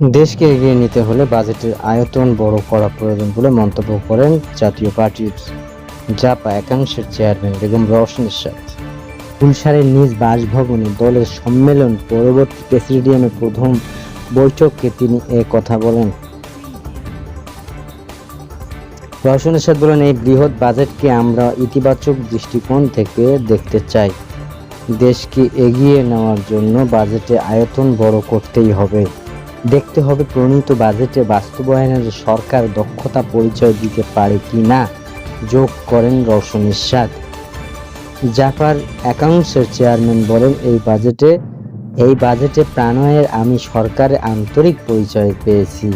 দেশকে এগিয়ে নিতে হলে বাজেটের আয়তন বড় করা প্রয়োজন বলে মন্তব্য করেন জাতীয় পার্টির জাপা একাংশের চেয়ারম্যান বেগম রওশন এরশাদ গুলশানের নিজ বাসভবনে দলের সম্মেলন পরবর্তী প্রেসিডিয়ামে প্রথম বৈঠকে তিনি এ কথা বলেন। রওশন এরশাদ বলেন, এই বৃহৎ বাজেটকে আমরা ইতিবাচক দৃষ্টিকোণ থেকে দেখতে চাই। দেশকে এগিয়ে নেওয়ার জন্য বাজেটে আয়তন বড় করতেই হবে। দেখতে হবে প্রণীত বাজেটে বাস্তবায়নের সরকার দক্ষতা পরিচয় দিতে পারে কি না। যোগ করেন রওশন ইরশাদ। জাপার অ্যাকাউন্টসের চেয়ারম্যান বলেন, এই বাজেটে এই বাজেটে প্রাণয়ের আমি সরকারের আন্তরিক পরিচয় পেয়েছি।